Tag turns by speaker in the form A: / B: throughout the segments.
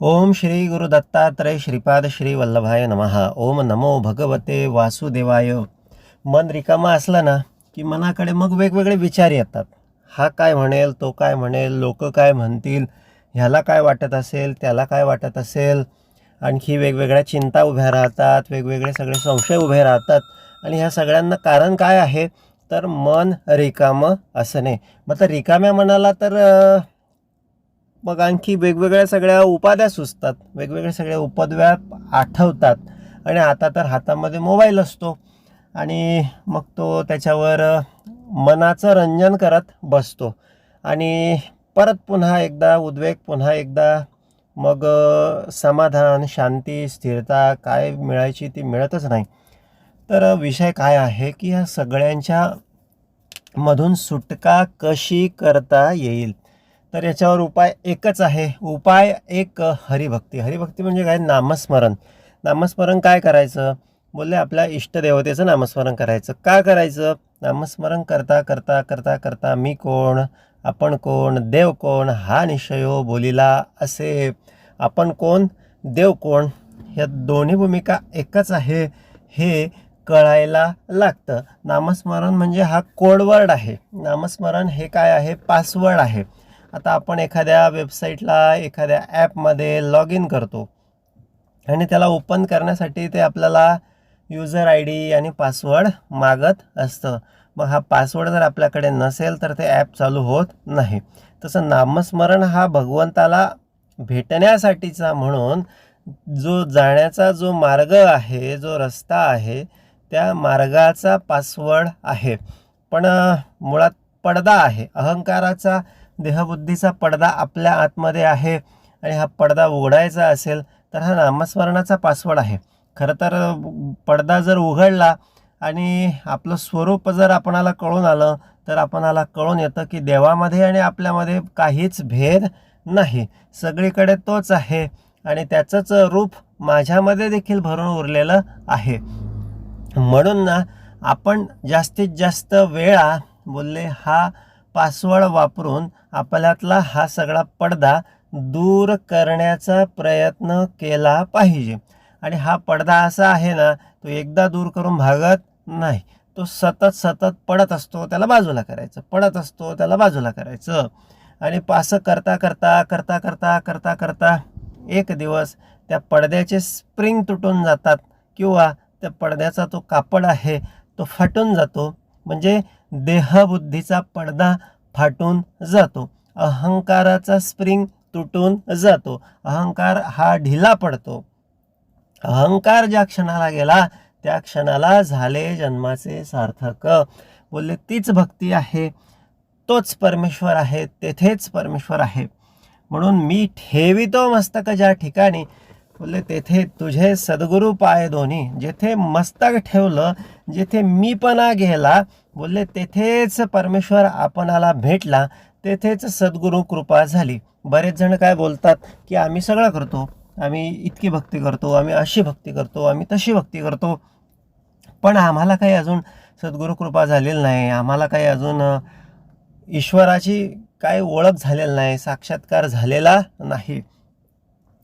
A: ओम श्री गुरु दत्तात्रय श्रीपाद श्री वल्लभाय नमः। ओम नमो भगवते वासुदेवाय। मन रिकामा असलं ना की मनाकडे मग वेगवेगळे विचार येतात. हा काय म्हणेल तो काय म्हणेल लोक काय म्हणतील ह्याला काय वाटत असेल त्याला काय वाटत असेल? आणखी वेगवेगळ्या चिंता उभ्या राहतात वेगवेगळे सगळे संशय उभे राहतात. आणि ह्या सगळ्यांना कारण काय आहे? तर मन रिकामं असणे. मग तर रिकाम्या मनाला तर मग आणखी वेगवेगळ्या सगळ्या उपाध्या सुचतात. वेगवेगळ्या सगळ्या उपद्व्या आठवतात. आणि आता तर हातामध्ये मोबाईल असतो. आणि मग तो त्याच्यावर मनाचं रंजन करत बसतो. आणि परत पुन्हा एकदा उद्वेग पुन्हा एकदा मग समाधान शांती स्थिरता काय मिळायची ती मिळतच नाही. तर विषय काय आहे की ह्या सगळ्यांच्या मधून सुटका कशी करता येईल? तर याच्यावर उपाय एकच आहे. उपाय एक हरिभक्ती. हरिभक्ती म्हणजे काय? नामस्मरण. नामस्मरण काय करायचं? बोलले आपल्या इष्टदेवतेचं नामस्मरण करायचं. का करायचं? नामस्मरण करता करता करता करता मी कोण? आपण कोण? देव कोण? हा निश्चयो हो बोलिला असे. आपण कोण? देव कोण? ह्या दोन्ही भूमिका एकच आहे. हे कळायला लागतं. नामस्मरण म्हणजे हा कोडवर्ड आहे. नामस्मरण हे काय आहे? पासवर्ड आहे. आता आपण एखाद्या वेबसाईटला एखाद्या ॲपमध्ये लॉग इन करतो. आणि त्याला ओपन करण्यासाठी ते आपल्याला युजर आय डी आणि पासवर्ड मागत असतं. मग हा पासवर्ड जर आपल्याकडे नसेल तर ते ॲप चालू होत नाही. तसं नामस्मरण हा भगवंताला भेटण्यासाठीचा म्हणून जो जाण्याचा जो मार्ग आहे जो रस्ता आहे त्या मार्गाचा पासवर्ड आहे. पण मुळात पडदा आहे. अहंकाराचा देहबुद्धीचा पडदा आपल्या आतमध्ये आहे आणि हा पडदा उघडायचा असेल तर हा नामस्मरणाचा पासवर्ड आहे. खरं तर पडदा जर उघडला आणि आपलं स्वरूप जर आपणाला कळून आलं तर आपणाला कळून येतं की देवामध्ये आणि आपल्यामध्ये काहीच भेद नाही. सगळीकडे तोच आहे आणि त्याचंच रूप माझ्यामध्ये देखील भरून उरलेलं आहे. म्हणून ना आपण जास्तीत जास्त वेळा बोलले हा पासवर्ड वापरून आपल्यातला हा सगळा पडदा दूर करण्याचा प्रयत्न केला पाहिजे. आणि हा पडदा असा आहे ना तो एकदा दूर करून भागत नाही. तो सतत सतत पडत असतो त्याला बाजूला करायचं. पडत असतो त्याला बाजूला करायचं. आणि असं करता करता करता करता करता करता एक दिवस त्या पडद्याचे स्प्रिंग तुटून जातात. किंवा त्या पडद्याचा तो कापड आहे तो फाटून जातो. म्हणजे देहबुद्धीचा पडदा फाटून जातो. अहंकाराचा स्प्रिंग तुटून जातो. अहंकार हा ढिला पडतो. अहंकार ज्या क्षणाला गेला त्या क्षणाला झाले जन्माचे सार्थक. बोलले तीच भक्ती आहे तोच परमेश्वर आहे तेथेच परमेश्वर आहे. म्हणून मी ठेवितो मस्तक ज्या ठिकाणी बोलले तेथे तुझे सद्गुरू पाय दोन्ही. जेथे मस्तक ठेवलं जेथे मीपणा गेला बोलले तेथेच परमेश्वर आपणाला भेटला तेथेच सद्गुरू कृपा झाली. बरेच जण काय बोलतात की आम्ही सगळं करतो आम्ही इतकी भक्ती करतो आम्ही अशी भक्ती करतो आम्ही तशी भक्ती करतो. पण आम्हाला काही अजून सद्गुरू कृपा झालेली नाही. आम्हाला काही अजून ईश्वराची काय ओळख झालेली नाही साक्षात्कार झालेला नाही.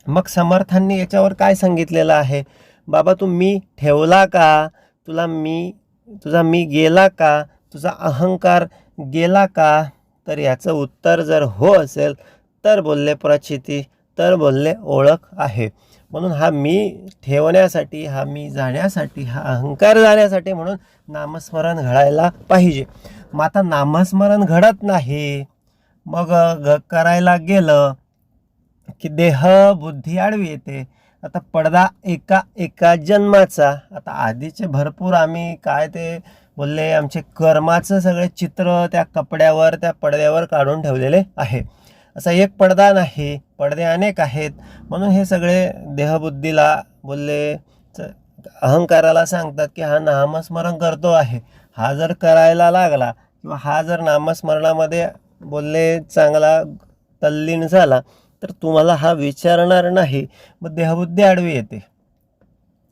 A: मग समर्थांनी याच्यावर काय सांगितलेलं आहे? बाबा तू मी ठेवला का? तुला मी तुझा मी गेला का? तुझा अहंकार गेला का? तर याचं उत्तर जर हो असेल तर बोलले प्रचिती तर बोलले ओळख आहे. म्हणून हा मी ठेवण्यासाठी हा मी जाण्यासाठी हा अहंकार जाण्यासाठी म्हणून नामस्मरण घडायला पाहिजे. मग आता नामस्मरण घडत नाही. मग ग करायला गेलं की देह बुद्धी आडवी येते. आता पडदा एका एका जन्माचा. आता आधीचे भरपूर आम्ही काय ते बोलले आमचे कर्माचं सगळे चित्र त्या कपड्यावर त्या पडद्यावर काढून ठेवलेले आहे. असा एक पडदा नाही पडदे अनेक आहेत. म्हणून हे सगळे देहबुद्धीला बोलले च- अहंकाराला सांगतात की हा नामस्मरण करतो आहे. हा जर करायला लागला किंवा हा जर नामस्मरणामध्ये बोलले चांगला तल्लीन झाला तर तुम्हाला हा विचारणार नाही मग देहबुद्धी आडवी येते.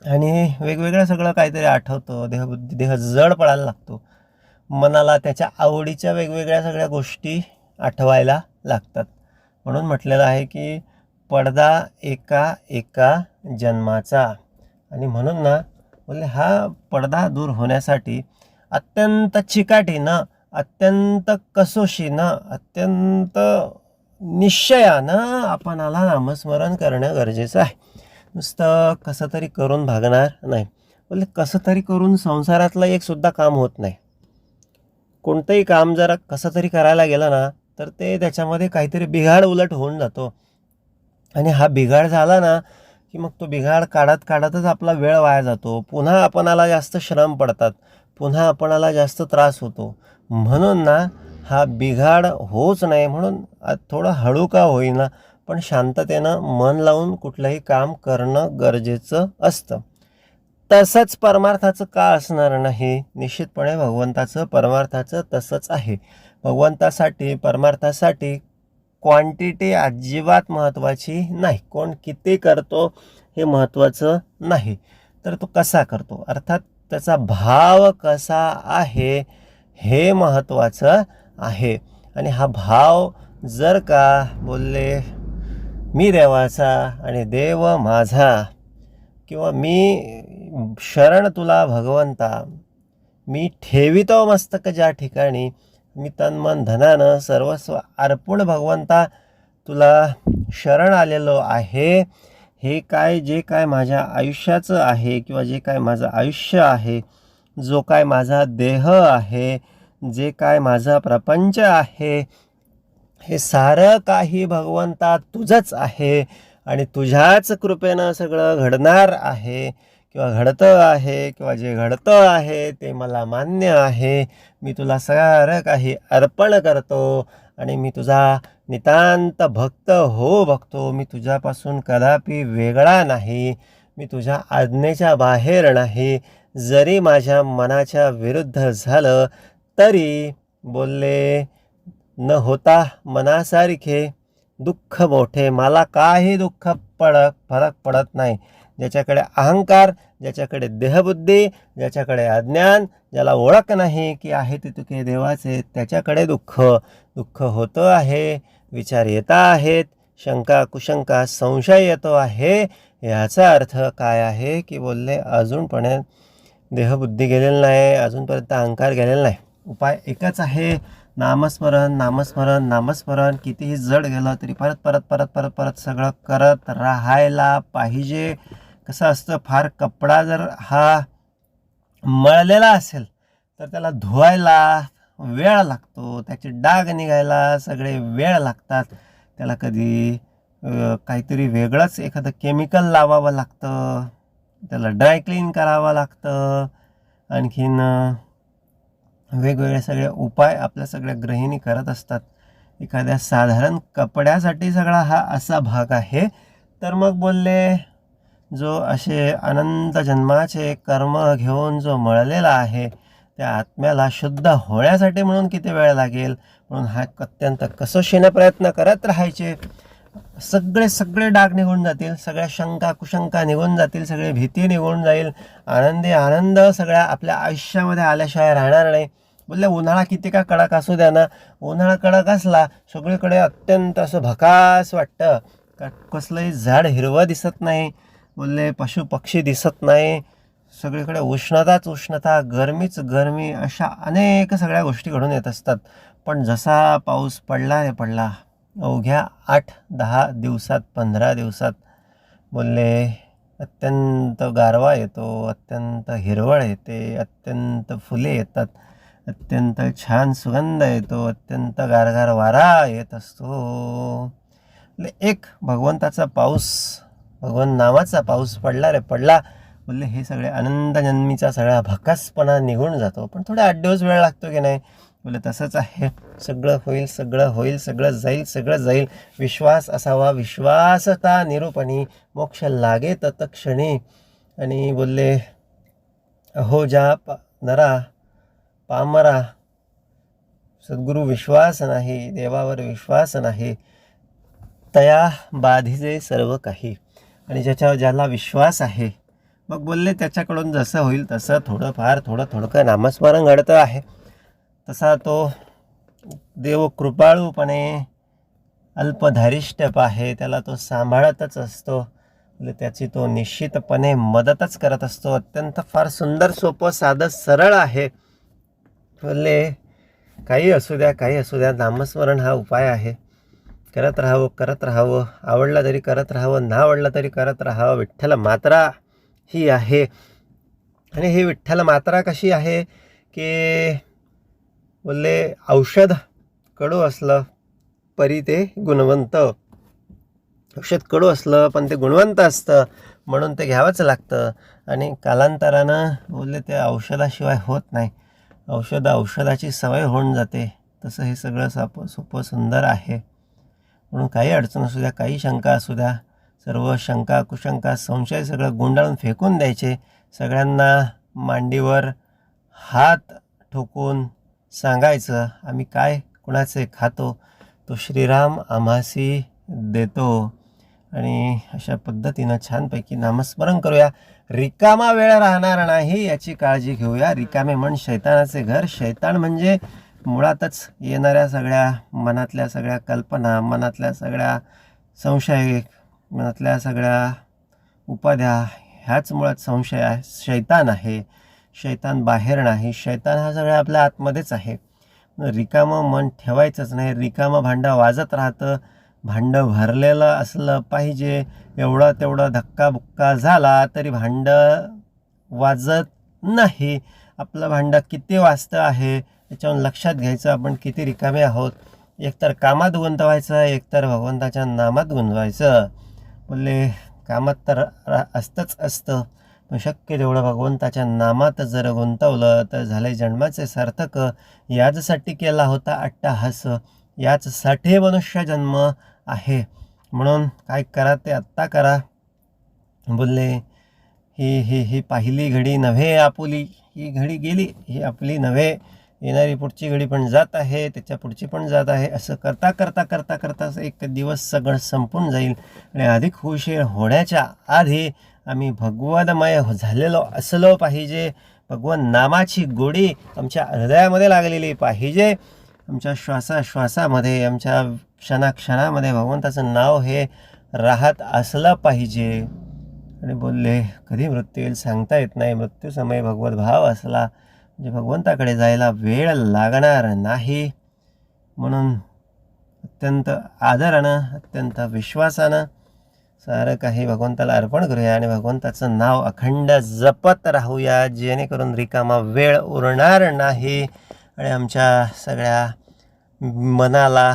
A: आणि वेगवेगळं सगळं काहीतरी आठवतं देहबुद्धी देह जड पडायला लागतो. मनाला त्याच्या आवडीच्या वेगवेगळ्या सगळ्या गोष्टी आठवायला लागतात. म्हणून म्हटलेलं आहे की पडदा एका एका जन्माचा. आणि म्हणून ना बोलले हा पडदा दूर होण्यासाठी अत्यंत चिकाटीनं अत्यंत कसोशीनं अत्यंत निश्चयानं आपणाला नामस्मरण करणं गरजेचं आहे. नुसतं कसं तरी करून भागणार नाही. बोलले कसं तरी करून संसारातलं एक सुद्धा काम होत नाही. कोणतंही काम जरा कसं तरी करायला गेलं ना तर ते त्याच्यामध्ये काहीतरी बिघाड उलट होऊन जातो. आणि हा बिघाड झाला ना की मग तो बिघाड काढत काढतच आपला वेळ वाया जातो. पुन्हा आपणाला जास्त श्रम पडतात. पुन्हा आपणाला जास्त त्रास होतो. म्हणून ना हा बिघाड होच नाही म्हणून थोडं हळू का होईना पण शांततेनं मन लावून कुठलंही काम करणं गरजेचं असतं. तसंच परमार्थाचं का असणार नाही? निश्चितपणे भगवंताचं परमार्थाचं तसंच आहे. भगवंतासाठी परमार्थासाठी क्वांटिटी अजिबात महत्त्वाची नाही. कोण किती करतो हे महत्त्वाचं नाही. तर तो कसा करतो? अर्थात त्याचा भाव कसा आहे हे महत्त्वाचं आहे. आणि हा भाव जर का बोलले मी देवाचा आणि देव माझा किंवा मी शरण तुला भगवंता मी ठेवितो मस्तक ज्या ठिकाणी मी तन्मन धनानं सर्वस्व अर्पण भगवंता तुला शरण आलेलो आहे. हे काय जे काय माझ्या आयुष्याचं आहे किंवा जे काय माझं आयुष्य आहे जो काय माझा देह आहे जे काय माझा प्रपंच आहे हे सारं काही भगवंता तुझंच आहे आणि तुझ्याच कृपेनं सगळं घडणार आहे किंवा घडतं आहे किंवा जे घडतं आहे ते मला मान्य आहे. मी तुला सारं काही अर्पण करतो आणि मी तुझा नितांत भक्त हो बघतो मी तुझ्यापासून कदापि वेगळा नाही. मी तुझ्या आज्ञेच्या बाहेर नाही. जरी माझ्या मनाच्या विरुद्ध झालं तरी बोलले न होता मनासारखे दुःख मोठे मला काही दुःख पडत फरक पडत नाही. ज्याच्याकडे अहंकार ज्याच्याकडे देहबुद्धी ज्याच्याकडे अज्ञान ज्याला ओळख नाही की आहे ते तुके देवाचे त्याच्याकडे दुःख. दुःख होतं आहे विचार येता आहेत शंका कुशंका संशय येतो आहे. याचा अर्थ काय आहे की बोलले अजूनपणे देहबुद्धी गेलेलं नाही अजूनपर्यंत अहंकार गेलेला नाही. उपाय एकच आहे. नामस्मरण नामस्मरण नामस्मरण. कितीही जड गेलं तरी परत परत परत परत परत सगळं करत राहायला पाहिजे. कसं असतं फार कपडा जर हा मळलेला असेल तर त्याला धुवायला वेळ लागतो. त्याचे डाग निघायला सगळे वेळ लागतात. त्याला कधी काहीतरी वेगळंच एखादं केमिकल लावावं लागतं. त्याला ड्राय क्लीन करावं लागतं. आणखीन वेगवेगळ्या वेगवेगळे सगळे उपाय आपल्या सगळ्या गृहिणी करत असतात. एखाद्या साधारण कपड्यासाठी सगळा हा असा भाग आहे. तर मग बोलले जो असे अनंत जन्माचे कर्म घेऊन जो मळलेला आहे त्या आत्म्याला शुद्ध होण्यासाठी म्हणून किती वेळ लागेल? म्हणून हा अत्यंत कसोशीने प्रयत्न करत राहायचे. सगळे सगळे डाग निघून जातील सगळ्या शंका कुशंका निघून जातील सगळी भीती निघून जाईल. आनंदी आनंद सगळ्या आपल्या आयुष्यामध्ये आल्याशिवाय राहणार नाही. बोलले उन्हाळा किती का कडक असू द्या ना. उन्हाळा कडक असला सगळीकडे अत्यंत असं भकास वाटतं. का कसलंही झाड हिरवं दिसत नाही. बोलले पशु पक्षी दिसत नाही. सगळीकडे उष्णताच उष्णता गरमीच गरमी अशा अनेक सगळ्या गोष्टी घडून येत असतात. पण जसा पाऊस पडला हे पडला. अवघ्या आठ दहा दिवसात पंधरा दिवसात. बोलले अत्यंत गारवा येतो अत्यंत हिरवळ येते अत्यंत फुले येतात. अत्यंत छान सुगंध येतो अत्यंत गारगार वारा येत असतो. बोलले एक भगवंताचा पाऊस भगवान नावाचा पाऊस पडला रे पडला. बोलले हे सगळे आनंदजन्मीचा सगळा भकासपणा निघून जातो पण थोडा आठ दिवस वेळ लागतो की नाही? बोले तसंच आहे. सगळं होईल सगळं होईल सगळं जाईल सगळं जाईल. विश्वास असावा विश्वासता निरूपणी. मोक्ष लागे तत्क्षणी. आणि बोलले अहो ज्या प नरा पामरा. सद्गुरू विश्वास नाही देवावर विश्वास नाही. तया बाधीचे सर्व काही. आणि ज्याच्यावर ज्याला विश्वास आहे मग बोलले त्याच्याकडून जसं होईल तसं थोडंफार थोडं थोडकं नामस्मरण घडतं आहे. तसा तो देव कृपाळूपणे अल्पधारिष्टप आहे त्याला तो सांभाळतच असतो. त्याची तो निश्चितपणे मदतच करत असतो. अत्यंत फार सुंदर सोपं साधं सरळ आहे. बोलले काही असू द्या काही असू द्या नामस्मरण हा उपाय आहे. करत राहावं करत राहावं आवडलं तरी करत राहावं ना आवडलं तरी करत राहावं विठ्ठल मात्रा ही आहे. आणि ही विठ्ठल मात्रा कशी आहे की बोलले औषध कडू असलं परी ते गुणवंत. औषध कडू असलं पण ते गुणवंत असतं म्हणून ते घ्यावंच लागतं. आणि कालांतरानं बोलले ते औषधाशिवाय होत नाही. औषध औषधाची सवय होऊन जाते. तसं हे सगळं साप सोपं सुंदर आहे. म्हणून काही अडचण असू द्या काही शंका असू द्या सर्व शंका कुशंका संशय सगळं गुंडाळून फेकून द्यायचे. सगळ्यांना मांडीवर हात ठोकून सांगायचं आम्ही काय कुणाचे खातो तो श्रीराम आम्हासी देतो. आणि अशा पद्धतीनं छानपैकी नामस्मरण करूया. रिकामा वेळ राहणार नाही याची काळजी घेऊया. रिकामे मन शैतानाचे घर. शैतान म्हणजे मुळातच येणाऱ्या सगळ्या मनातल्या सगळ्या कल्पना मनातल्या सगळ्या संशय मनातल्या सगळ्या उपाध्या ह्याच मुळात संशय आहे. शैतान आहे. शैतान बाहेर नाही. शैतान हा सगळ्या आपल्या आतमध्येच आहे. रिकामं मन ठेवायचंच नाही. रिकामं भांडं वाजत राहतं. भांडं भरलेलं असलं पाहिजे. एवढा तेवढा धक्काबुक्का झाला तरी भांडं वाजत नाही. आपलं भांडं किती वाजतं आहे याच्यावरून लक्षात घ्यायचं. आपण किती रिकामे आहोत. एकतर कामात गुंतवायचं एकतर भगवंताच्या नामात गुंतवायचं. बोलले कामात तर असतंच असतं. पण शक्य तेवढं भगवंताच्या नामात जर गुंतवलं तर झाले जन्माचे सार्थक. याचसाठी केला होता अट्टाहास. याचसाठी मनुष्य जन्म. आहे. म्हणून काय करा ते आत्ता करा. बोलले ही ही ही पहिली घडी नव्हे आपुली. ही घडी गेली. ही आपली नव्हे. येणारी पुढची घडी पण जात आहे. त्याच्या पुढची पण जात आहे. असं करता करता करता करता एक दिवस सगळं संपून जाईल. आणि अधिक उशीर होण्याच्या आधी आम्ही भगवदमय झालेलो असलो पाहिजे. भगवान नामाची गोडी आमच्या हृदयामध्ये लागलेली पाहिजे. आमच्या श्वासाश्वासामध्ये आमच्या क्षणाक्षणामध्ये भगवंताचं नाव हे राहत असलं पाहिजे. आणि बोलले कधी मृत्यू येईल सांगता येत नाही. मृत्यूसमय भगवत भाव असला म्हणजे भगवंताकडे जायला वेळ लागणार नाही. म्हणून अत्यंत आदरानं अत्यंत विश्वासानं सारं काही भगवंताला अर्पण करूया आणि भगवंताचं नाव अखंड जपत राहूया. जेणेकरून रिकामा वेळ उरणार नाही. आणि आमच्या सगळ्या मनाला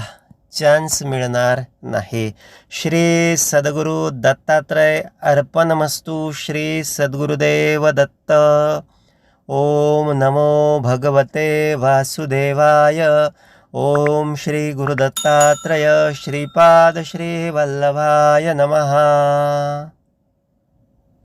A: चान्स मिळणार नाही. श्री सद्गुरु दत्तात्रय अर्पणमस्तु श्री सद्गुरुदेव दत्त. ओम नमो भगवते वासुदेवाय. ओम श्री गुरुदत्तात्रय श्रीपाद श्री वल्लभाय नमः.